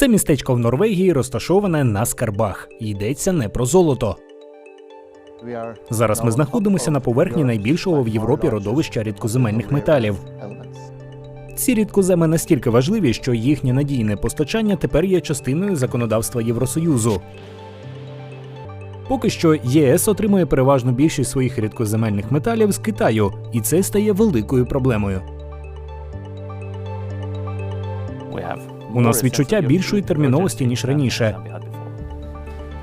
Це містечко в Норвегії розташоване на скарбах. Йдеться не про золото. Зараз ми знаходимося на поверхні найбільшого в Європі родовища рідкоземельних металів. Ці рідкоземи настільки важливі, що їхнє надійне постачання тепер є частиною законодавства Євросоюзу. Поки що ЄС отримує переважну більшість своїх рідкоземельних металів з Китаю, і це стає великою проблемою. У нас відчуття більшої терміновості, ніж раніше.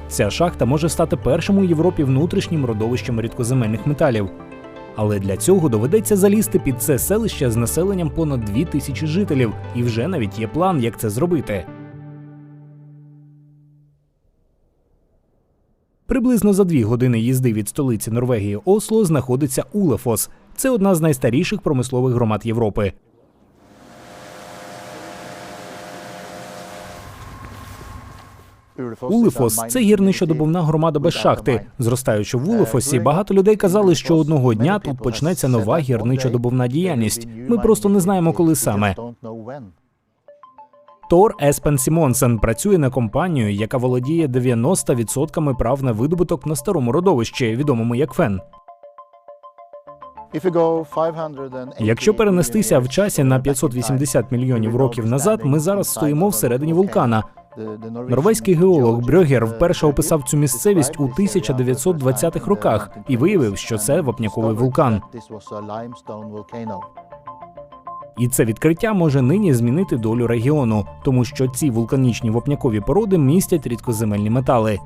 Ця шахта може стати першим у Європі внутрішнім родовищем рідкоземельних металів. Але для цього доведеться залізти під це селище з населенням понад дві тисячі жителів, і вже навіть є план, як це зробити. Приблизно за дві години їзди від столиці Норвегії Осло знаходиться Улефос. Це одна з найстаріших промислових громад Європи. Улефос це гірничодобувна громада без шахти. Зростаючи в Улефосі, багато людей казали, що одного дня тут почнеться нова гірничодобувна діяльність. Ми просто не знаємо, коли саме. Тор Еспен Сімонсен працює на компанію, яка володіє 90% прав на видобуток на старому родовищі, відомому як Фен. Якщо перенестися в часі на 580 мільйонів років назад, ми зараз стоїмо всередині вулкана. Норвезький геолог Брьогер вперше описав цю місцевість у 1920-х роках і виявив, що це вапняковий вулкан. І це відкриття може нині змінити долю регіону, тому що ці вулканічні вапнякові породи містять рідкоземельні метали.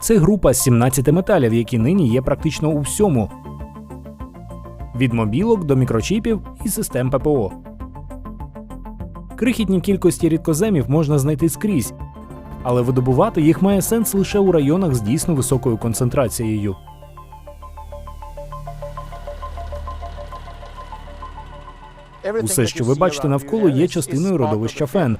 Це група з 17 металів, які нині є практично у всьому. Від мобілок до мікрочіпів і систем ППО. Крихітні кількості рідкоземів можна знайти скрізь, але видобувати їх має сенс лише у районах з дійсно високою концентрацією. Усе, що ви бачите навколо, є частиною родовища Фен.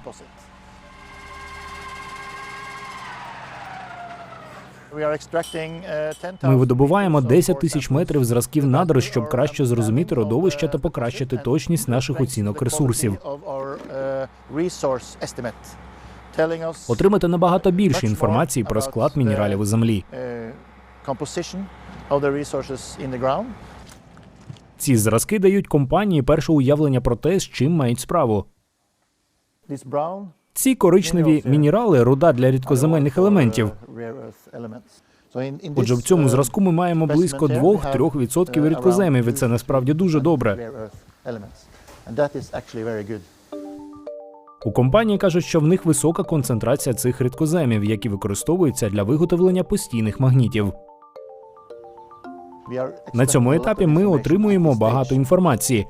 Ми видобуваємо 10 тисяч метрів зразків надр, щоб краще зрозуміти родовище та покращити точність наших оцінок ресурсів. Отримати набагато більше інформації про склад мінералів у землі. Ці зразки дають компанії перше уявлення про те, з чим мають справу. Ці коричневі мінерали руда для рідкоземельних елементів. Отже, в цьому зразку ми маємо близько 2-3% рідкоземів, і це насправді дуже добре. У компанії кажуть, що в них висока концентрація цих рідкоземів, які використовуються для виготовлення постійних магнітів. На цьому етапі ми отримуємо багато інформації,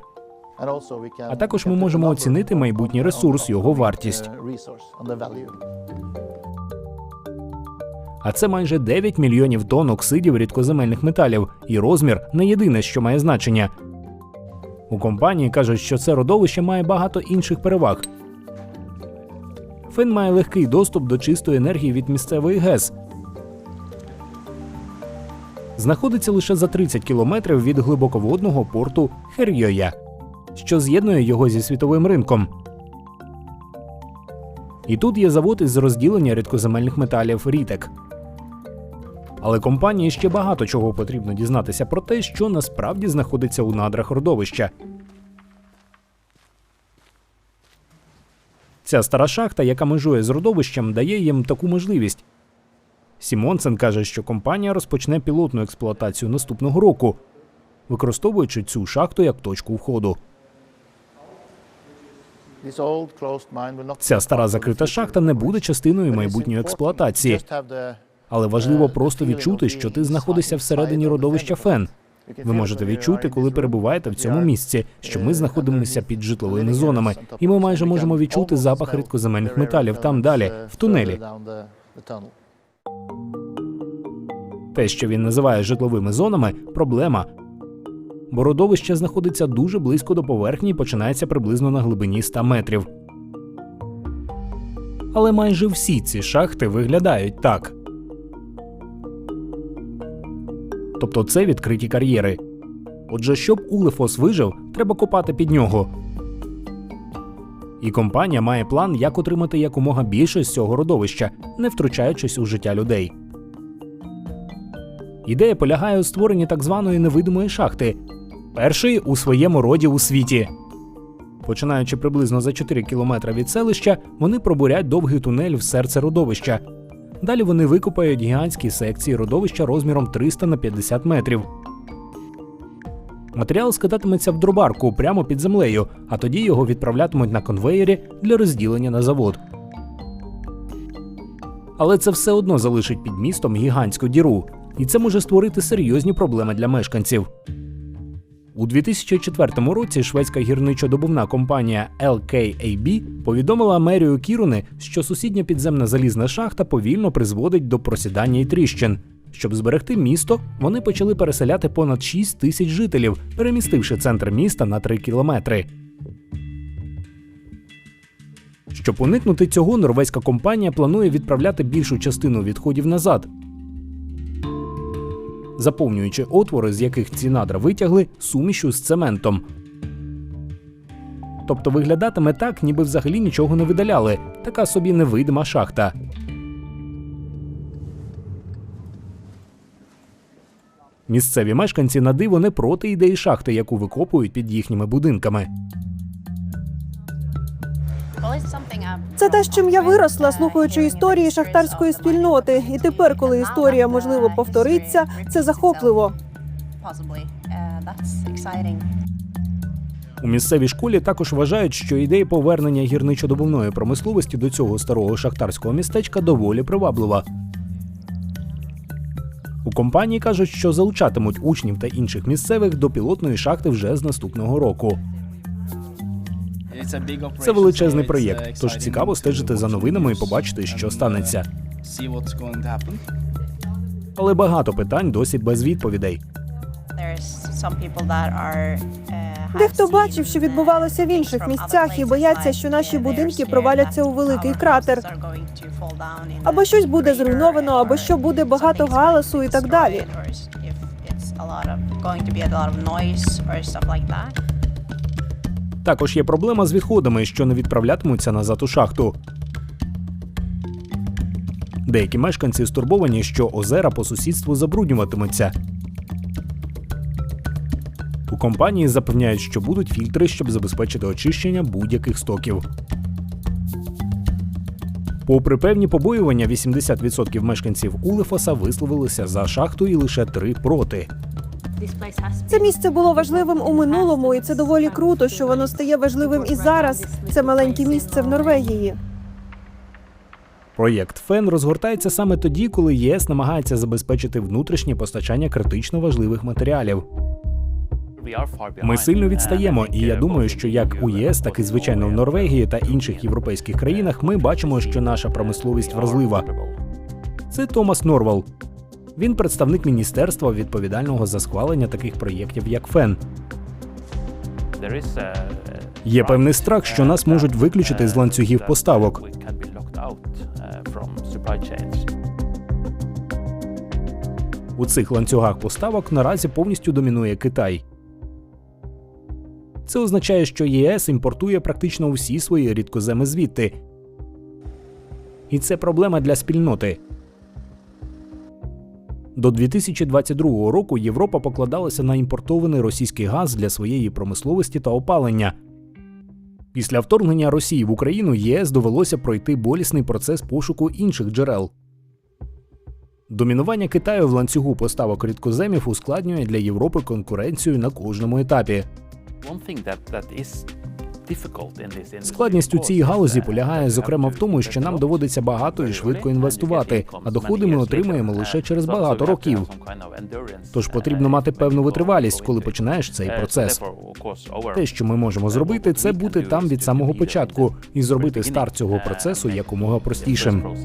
а також ми можемо оцінити майбутній ресурс, його вартість. а це майже 9 мільйонів тонн оксидів рідкоземельних металів, і розмір не єдине, що має значення. У компанії кажуть, що це родовище має багато інших переваг. Фен має легкий доступ до чистої енергії від місцевої ГЕС. Знаходиться лише за 30 кілометрів від глибоководного порту Херйоя, що з'єднує його зі світовим ринком. І тут є завод із розділення рідкоземельних металів Рітек. Але компанії ще багато чого потрібно дізнатися про те, що насправді знаходиться у надрах родовища. Ця стара шахта, яка межує з родовищем, дає їм таку можливість. Сімонсен каже, що компанія розпочне пілотну експлуатацію наступного року, використовуючи цю шахту як точку входу. Ця стара закрита шахта не буде частиною майбутньої експлуатації, але важливо просто відчути, що ти знаходишся всередині родовища Фен. Ви можете відчути, коли перебуваєте в цьому місці, що ми знаходимося під житловими зонами, і ми майже можемо відчути запах рідкоземельних металів там далі, в тунелі. Те, що він називає житловими зонами, проблема. Бо родовище знаходиться дуже близько до поверхні і починається приблизно на глибині 100 метрів. Але майже всі ці шахти виглядають так. Тобто це відкриті кар'єри. Отже, щоб Улефос вижив, треба копати під нього. І компанія має план, як отримати якомога більше з цього родовища, не втручаючись у життя людей. Ідея полягає у створенні так званої невидимої шахти, першої у своєму роді у світі. Починаючи приблизно за 4 кілометри від селища, вони пробурять довгий тунель в серце родовища. Далі вони викопають гігантські секції родовища розміром 300 на 50 метрів. Матеріал скидатиметься в дробарку прямо під землею, а тоді його відправлятимуть на конвеєрі для розділення на завод. Але це все одно залишить під містом гігантську діру, і це може створити серйозні проблеми для мешканців. У 2004 році шведська гірничо-добувна компанія LKAB повідомила мерію Кіруни, що сусідня підземна залізна шахта повільно призводить до просідання і тріщин. Щоб зберегти місто, вони почали переселяти понад 6 тисяч жителів, перемістивши центр міста на 3 кілометри. Щоб уникнути цього, норвезька компанія планує відправляти більшу частину відходів назад, заповнюючи отвори, з яких ці надра витягли, сумішю з цементом. Тобто виглядатиме так, ніби взагалі нічого не видаляли, така собі невидима шахта. Місцеві мешканці на диво не проти ідеї шахти, яку викопують під їхніми будинками. Це те, з чим я виросла, слухаючи історії шахтарської спільноти. І тепер, коли історія можливо повториться, це захопливо. У місцевій школі також вважають, що ідея повернення гірничодобувної промисловості до цього старого шахтарського містечка доволі приваблива. У компанії кажуть, що залучатимуть учнів та інших місцевих до пілотної шахти вже з наступного року. Це величезний проєкт, тож цікаво стежити за новинами і побачити, що станеться. Але багато питань досі без відповідей. Дехто бачив, що відбувалося в інших місцях, і бояться, що наші будинки проваляться у великий кратер. Або щось буде зруйновано, або що буде багато галасу і так далі. Також є проблема з відходами, що не відправлятимуться назад у шахту. Деякі мешканці стурбовані, що озера по сусідству забруднюватимуться. У компанії запевняють, що будуть фільтри, щоб забезпечити очищення будь-яких стоків. Попри певні побоювання, 80% мешканців Улефоса висловилися за шахту і лише 3 проти. Це місце було важливим у минулому, і це доволі круто, що воно стає важливим і зараз. Це маленьке місце в Норвегії. Проєкт ФЕН розгортається саме тоді, коли ЄС намагається забезпечити внутрішнє постачання критично важливих матеріалів. Ми сильно відстаємо, і я думаю, що як у ЄС, так і звичайно в Норвегії та інших європейських країнах ми бачимо, що наша промисловість вразлива. Це Томас Норвал. Він представник міністерства, відповідального за схвалення таких проєктів, як ФЕН. Є певний страх, що нас можуть виключити з ланцюгів поставок. У цих ланцюгах поставок наразі повністю домінує Китай. Це означає, що ЄС імпортує практично усі свої рідкоземи звідти. І це проблема для спільноти. До 2022 року Європа покладалася на імпортований російський газ для своєї промисловості та опалення. Після вторгнення Росії в Україну ЄС довелося пройти болісний процес пошуку інших джерел. Домінування Китаю в ланцюгу поставок рідкоземів ускладнює для Європи конкуренцію на кожному етапі. Складність у цій галузі полягає зокрема в тому, що нам доводиться багато і швидко інвестувати, а доходи ми отримуємо лише через багато років. Тож потрібно мати певну витривалість, коли починаєш цей процес. Те, що ми можемо зробити, це бути там від самого початку і зробити старт цього процесу якомога простішим.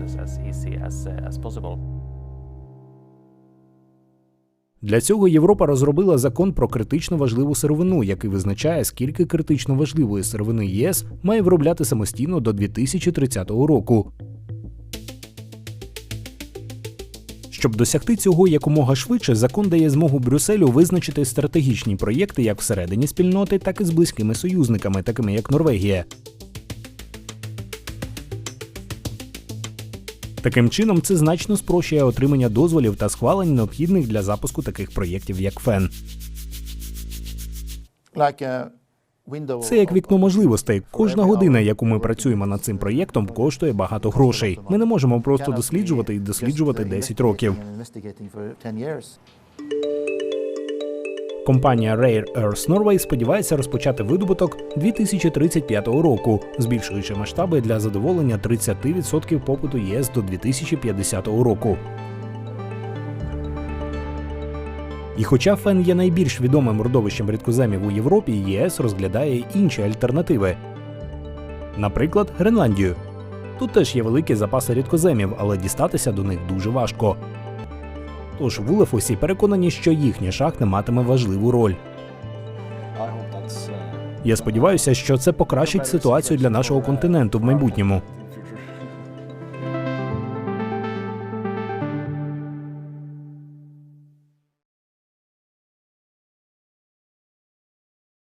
Для цього Європа розробила закон про критично важливу сировину, який визначає, скільки критично важливої сировини ЄС має виробляти самостійно до 2030 року. Щоб досягти цього якомога швидше, закон дає змогу Брюсселю визначити стратегічні проєкти як всередині спільноти, так і з близькими союзниками, такими як Норвегія. Таким чином, це значно спрощує отримання дозволів та схвалень, необхідних для запуску таких проєктів, як фен. Це як вікно можливостей. Кожна година, яку ми працюємо над цим проєктом, коштує багато грошей. Ми не можемо просто досліджувати і досліджувати 10 років. Компанія Rare Earth Norway сподівається розпочати видобуток 2035 року, збільшуючи масштаби для задоволення 30% попиту ЄС до 2050 року. І хоча фен є найбільш відомим родовищем рідкоземів у Європі, ЄС розглядає інші альтернативи. Наприклад, Гренландію. Тут теж є великі запаси рідкоземів, але дістатися до них дуже важко. Тож в Улефосі переконані, що їхня шахта матиме важливу роль. Я сподіваюся, що це покращить ситуацію для нашого континенту в майбутньому.